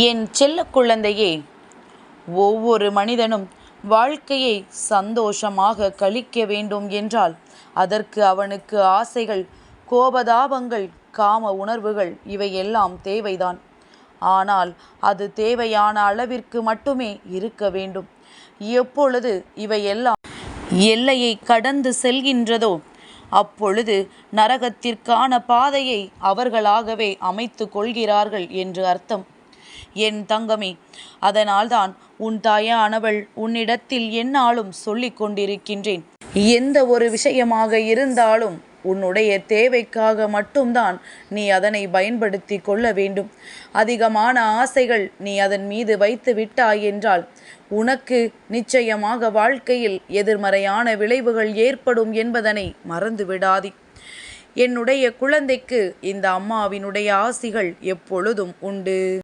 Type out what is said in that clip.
என் செல்ல குழந்தையே ஒவ்வொரு மனிதனும் வாழ்க்கையை சந்தோஷமாக கழிக்க வேண்டும் என்றால் அதற்கு அவனுக்கு ஆசைகள் கோபதாபங்கள் காம உணர்வுகள் இவையெல்லாம் தேவைதான். ஆனால் அது தேவையான அளவிற்கு மட்டுமே இருக்க வேண்டும். எப்பொழுது இவையெல்லாம் எல்லையை கடந்து செல்கின்றதோ அப்பொழுது நரகத்திற்கான பாதையை அவர்களாகவே அமைத்து கொள்கிறார்கள் என்று அர்த்தம். என் தங்கமே அதனால்தான் உன் தாயானவள் உன்னிடத்தில் என்னாலும் சொல்லிக் கொண்டிருக்கின்றேன். எந்த ஒரு விஷயமாக இருந்தாலும் உன்னுடைய தேவைக்காக மட்டும்தான் நீ அதனை பயன்படுத்தி கொள்ள வேண்டும். அதிகமான ஆசைகள் நீ அதன் மீது வைத்து விட்டாய் என்றால் உனக்கு நிச்சயமாக வாழ்க்கையில் எதிர்மறையான விளைவுகள் ஏற்படும் என்பதனை மறந்து விடாதே. என்னுடைய குழந்தைக்கு இந்த அம்மாவினுடைய ஆசிகள் எப்பொழுதும் உண்டு.